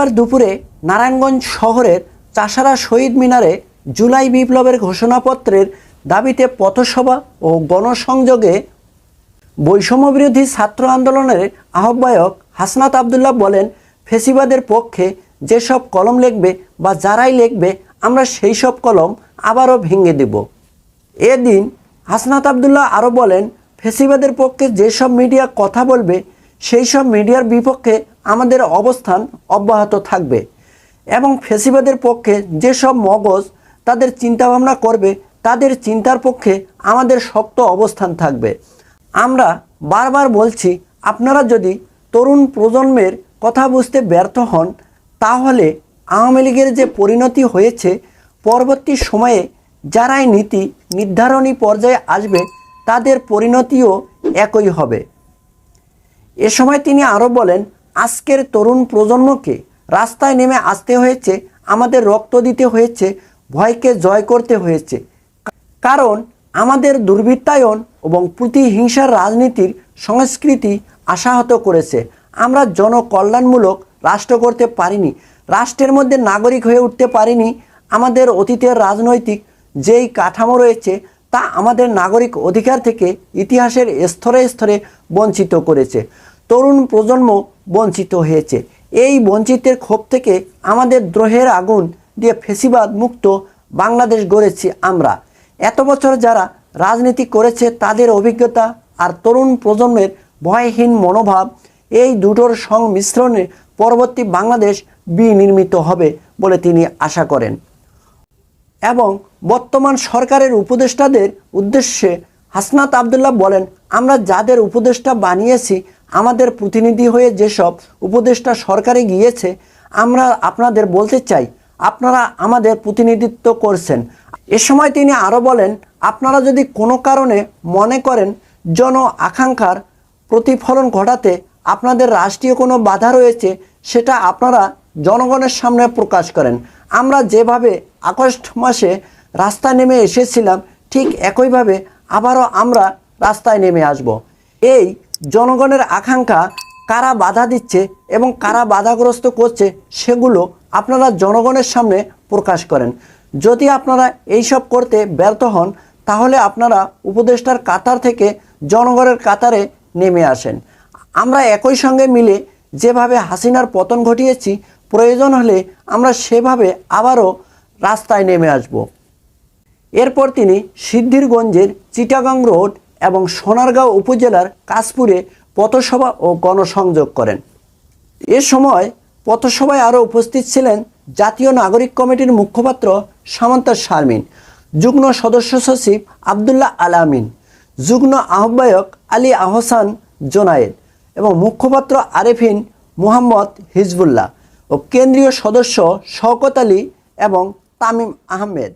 মঙ্গলবার দুপুরে নারায়ণগঞ্জ শহরের চাষারা শহীদ মিনারে জুলাই বিপ্লবের ঘোষণাপত্রের দাবিতে পথসভা ও গণসংযোগে বৈষম্যবিরোধী ছাত্র আন্দোলনের আহ্বায়ক হাসনাত আবদুল্লাহ বলেন, ফেসিবাদের পক্ষে যেসব কলম লিখবে বা যারাই লিখবে, আমরা সেই সব কলম আবারও ভেঙে দেব। এদিন হাসনাত আবদুল্লাহ আরও বলেন, ফেসিবাদের পক্ষে যেসব মিডিয়া কথা বলবে সেই সব মিডিয়ার বিপক্ষে আমাদের অবস্থান অব্যাহত থাকবে এবং ফেসিবাদের পক্ষে যেসব মগজ তাদের চিন্তাভাবনা করবে, তাদের চিন্তার পক্ষে আমাদের শক্ত অবস্থান থাকবে। আমরা বারবার বলছি, আপনারা যদি তরুণ প্রজন্মের কথা বুঝতে ব্যর্থ হন, তাহলে আওয়ামী লীগের যে পরিণতি হয়েছে, পরবর্তী সময়ে যারাই নীতি নির্ধারণী পর্যায়ে আসবে, তাদের পরিণতিও একই হবে। এ সময় তিনি আরও বলেন, আজকের তরুণ প্রজন্মকে রাস্তায় নেমে আসতে হয়েছে, আমাদের রক্ত দিতে হয়েছে, ভয়কে জয় করতে হয়েছে। কারণ আমাদের দুর্বৃত্তায়ন এবং প্রতিহিংসার রাজনীতির সংস্কৃতি আশাহত করেছে। আমরা জনকল্যাণমূলক রাষ্ট্র করতে পারিনি, রাষ্ট্রের মধ্যে নাগরিক হয়ে উঠতে পারিনি। আমাদের অতীতের রাজনৈতিক যেই কাঠামো রয়েছে, তা আমাদের নাগরিক অধিকার থেকে ইতিহাসের স্তরে স্তরে বঞ্চিত করেছে। তরুণ প্রজন্ম বঞ্চিত হয়েছে। এই বঞ্চিতের ক্ষোভ থেকে আমাদের দ্রোহের আগুন দিয়ে ফেসিবাদ মুক্ত বাংলাদেশ গড়েছি আমরা। এত বছর যারা রাজনীতি করেছে, তাদের অভিজ্ঞতা আর তরুণ প্রজন্মের ভয়হীন মনোভাব, এই দুটোর সংমিশ্রণে পরবর্তী বাংলাদেশ বিনির্মিত হবে বলে তিনি আশা করেন। এবং বর্তমান সরকারের উপদেষ্টাদের উদ্দেশ্যে হাসনাত আবদুল্লাহ বলেন, আমরা যাদের উপদেষ্টা বানিয়েছি, আমাদের প্রতিনিধি হয়ে যেসব উপদেষ্টা সরকারে গিয়েছে, আমরা আপনাদের বলতে চাই, আপনারা আমাদের প্রতিনিধিত্ব করছেন। এ সময় তিনি আরও বলেন, আপনারা যদি কোনো কারণে মনে করেন জন আকাঙ্ক্ষার প্রতিফলন ঘটাতে আপনাদের রাষ্ট্রীয় কোনো বাধা রয়েছে, সেটা আপনারা জনগণের সামনে প্রকাশ করেন। আমরা যেভাবে আগস্ট মাসে রাস্তা নেমে এসেছিলাম, ঠিক একইভাবে আবারও আমরা রাস্তায় নেমে আসব। এই জনগণের আকাঙ্ক্ষা কারা বাধা দিচ্ছে এবং কারা বাধাগ্রস্ত করছে সেগুলো আপনারা জনগণের সামনে প্রকাশ করেন। যদি আপনারা এইসব করতে ব্যর্থ হন, তাহলে আপনারা উপদেষ্টার কাতার থেকে জনগণের কাতারে নেমে আসেন। আমরা একই সঙ্গে মিলে যেভাবে হাসিনার পতন ঘটিয়েছি, প্রয়োজন হলে আমরা সেভাবে আবারও রাস্তায় নেমে আসব। এরপর তিনি সিদ্ধিরগঞ্জের চিটাগাং রোড এবং সোনারগাঁও উপজেলার কাশপুরে পথসভা ও গণসংযোগ করেন। এ সময় পথসভায় আরও উপস্থিত ছিলেন জাতীয় নাগরিক কমিটির মুখপাত্র সামন্তা শারমিন, যুগ্ম সদস্য সচিব আবদুল্লাহ আলামিন যুগ্ম আহ্বায়ক আলী আহসান জোনায়েদ এবং মুখপাত্র আরেফিন মুহাম্মদ হিজবুল্লাহ ও কেন্দ্রীয় সদস্য শওকত আলী এবং তামিম আহমেদ।